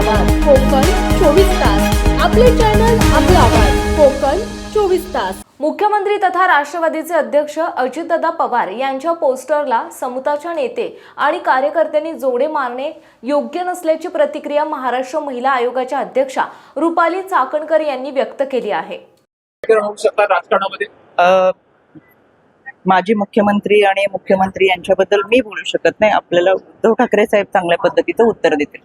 आवाज कोकण चोवीस तास. आपले चॅनल आपला आवाज कोकण चोवीस तास. मुख्यमंत्री तथा राष्ट्रवादीचे अध्यक्ष अजितदादा पवार यांच्या पोस्टरला समुताच्या नेते आणि कार्यकर्त्यांनी जोडे मारणे योग्य नसल्याची प्रतिक्रिया महाराष्ट्र महिला आयोगाच्या अध्यक्षा रुपाली चाकणकर यांनी व्यक्त केली आहे. राजकारणामध्ये? माजी मुख्यमंत्री आणि मुख्यमंत्री यांच्याबद्दल मी बोलू शकत नाही. आपल्याला उद्धव ठाकरे साहेब चांगल्या पद्धतीचं उत्तर देतील?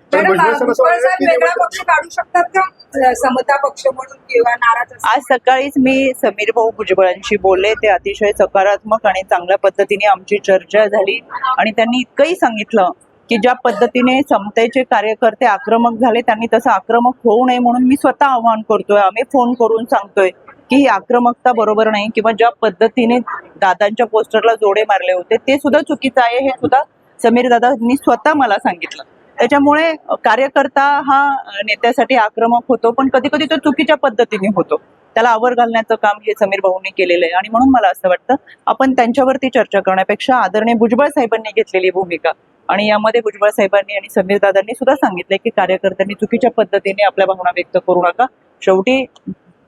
आज सकाळीच मी समीर भाऊ भुजबळांशी बोलले. ते अतिशय सकारात्मक आणि चांगल्या पद्धतीने आमची चर्चा झाली. आणि त्यांनी इतकंही सांगितलं की ज्या पद्धतीने समतेचे कार्यकर्ते आक्रमक झाले त्यांनी तसं आक्रमक होऊ नये म्हणून मी स्वतः आवाहन करतोय. आम्ही फोन करून सांगतोय. की ही आक्रमकता बरोबर नाही किंवा ज्या पद्धतीने दादांच्या पोस्टरला जोडे मारले होते ते सुद्धा चुकीचं आहे हे सुद्धा समीर दादांनी स्वतः मला सांगितलं. त्याच्यामुळे कार्यकर्ता हा नेत्यासाठी आक्रमक होतो पण कधी कधी तो चुकीच्या पद्धतीने होतो. त्याला आवर घालण्याचं काम हे समीर भाऊंनी केलेलं आहे आणि म्हणून मला असं वाटतं आपण त्यांच्यावरती चर्चा करण्यापेक्षा आदरणीय भुजबळ साहेबांनी घेतलेली भूमिका आणि यामध्ये भुजबळ साहेबांनी आणि समीर दादांनी सुद्धा सांगितलंय की कार्यकर्त्यांनी चुकीच्या पद्धतीने आपल्या भावना व्यक्त करू नका. शेवटी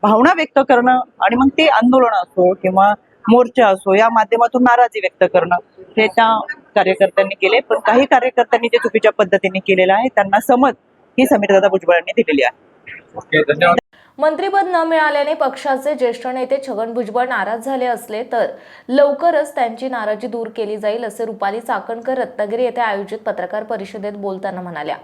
भावना व्यक्त करणं आणि मग ते आंदोलन असो किंवा मोर्चा असो या माध्यमातून नाराजी व्यक्त करणं हे त्या कार्यकर्त्यांनी केले. पण काही कार्यकर्त्यांनी जे चुकीच्या पद्धतीने केलेलं आहे त्यांना समज ही समीरदादा भुजबळांनी दिलेली आहे. मंत्रिपद न मिळाल्याने पक्षाचे ज्येष्ठ नेते छगन भुजबळ नाराज झाले असले तर लवकरच त्यांची नाराजी दूर केली जाईल असे रुपाली चाकणकर रत्नागिरी येथे आयोजित पत्रकार परिषदेत बोलताना म्हणाल्या.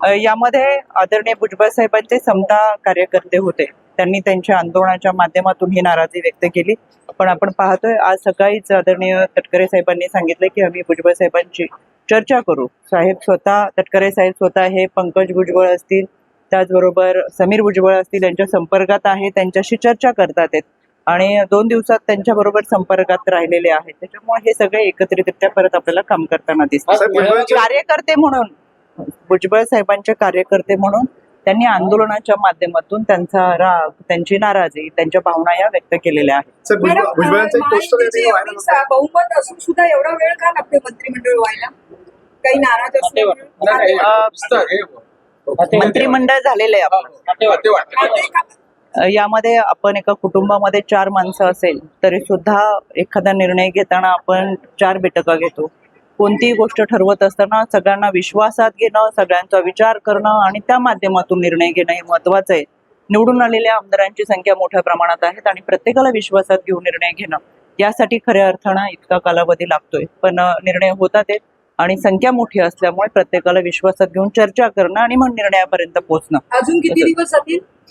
यामध्ये आदरणीय भुजबळ साहेबांचे समता कार्यकर्ते होते. त्यांनी त्यांच्या आंदोलनाच्या माध्यमातून ही नाराजी व्यक्त केली. पण आपण पाहतोय आज सकाळीच आदरणीय तटकरे साहेबांनी सांगितलं की आम्ही भुजबळ साहेबांची चर्चा करू. साहेब स्वतः तटकरे साहेब स्वतः हे पंकज भुजबळ असतील त्याचबरोबर समीर भुजबळ असतील यांच्या संपर्कात आहे त्यांच्याशी चर्चा करतात आहेत. आणि दोन दिवसात त्यांच्याबरोबर संपर्कात राहिलेले आहेत. त्याच्यामुळे हे सगळे एकत्रितरित्या परत आपल्याला काम करताना दिसतात. कार्यकर्ते म्हणून भुजबळ साहेबांचे कार्यकर्ते म्हणून त्यांनी आंदोलनाच्या माध्यमातून त्यांचा राग त्यांची नाराजी त्यांच्या भावना या व्यक्त केलेल्या आहेत. बहुमत असून सुद्धा एवढा वेळ का लागते मंत्रिमंडळ व्हायला? काही नाराज मंत्रिमंडळ झालेलं आहे खाते का- अ, यामध्ये आपण एका कुटुंबामध्ये चार माणसं असेल तरी सुद्धा एखादा निर्णय घेताना आपण चार बैठका घेतो. कोणतीही गोष्ट ठरवत असताना सगळ्यांना विश्वासात घेणं सगळ्यांचा विचार करणं आणि त्या माध्यमातून निर्णय घेणं हे महत्वाचं आहे. निवडून आलेल्या आमदारांची संख्या मोठ्या प्रमाणात आहेत आणि प्रत्येकाला विश्वासात घेऊन निर्णय घेणं यासाठी खऱ्या अर्थानं इतका कालावधी लागतोय. पण निर्णय होतात आहेत आणि संख्या मोठी असल्यामुळे प्रत्येकाला विश्वासात घेऊन चर्चा करणं आणि मग निर्णयापर्यंत पोहोचणं. अजून किती दिवस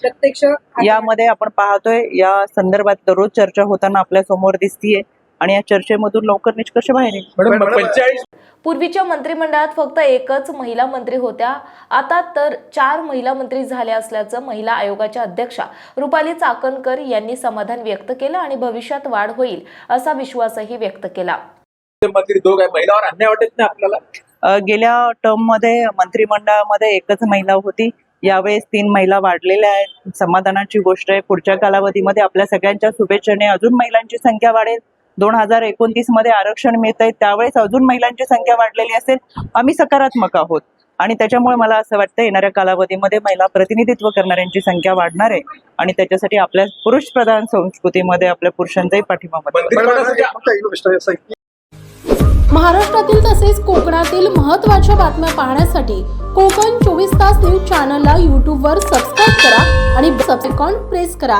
प्रत्यक्ष? यामध्ये आपण पाहतोय या संदर्भात दररोज चर्चा होताना आपल्यासमोर दिसतीये. आणि या चर्चेमधून लवकर निष्कर्ष बाहेर येईल. पूर्वीच्या मंत्रिमंडळात फक्त एकच महिला मंत्री होत्या. आता तर चार महिला मंत्री झाल्या असल्याचं महिला आयोगाच्या अध्यक्षा रुपाली चाकणकर यांनी समाधान व्यक्त केलं आणि भविष्यात वाढ होईल असा विश्वासही व्यक्त केला. मंत्री दोघ आहे. महिलावर अन्याय वाटत नाही आपल्याला? गेल्या टर्ममध्ये मंत्रिमंडळामध्ये एकच महिला होती. यावेळेस तीन महिला वाढलेल्या आहेत. समाधानाची गोष्ट आहे. पुढच्या कालावधीमध्ये आपल्या सगळ्यांच्या शुभेच्छेने अजून महिलांची संख्या वाढेल. दोन हजार एकोणतीसमध्ये आरक्षण मिळत आहे त्यावेळेस अजून महिलांची संख्या वाढलेली असेल. आम्ही सकारात्मक आहोत आणि त्याच्यामुळे मला असं वाटतं येणाऱ्या कालावधीमध्ये महिला प्रतिनिधित्व करणाऱ्यांची संख्या वाढणार आहे आणि त्याच्यासाठी आपल्या पुरुष प्रधान संस्कृतीमध्ये आपल्या पुरुषांचाही पाठिंबा महाराष्ट्रातील तसेच कोकणातील महत्त्वाच्या बातम्या पाहण्यासाठी कोकण चोवीस तास न्यूज चॅनलला यूट्यूबवर सबस्क्राईब करा आणि सबसेकॉन प्रेस करा.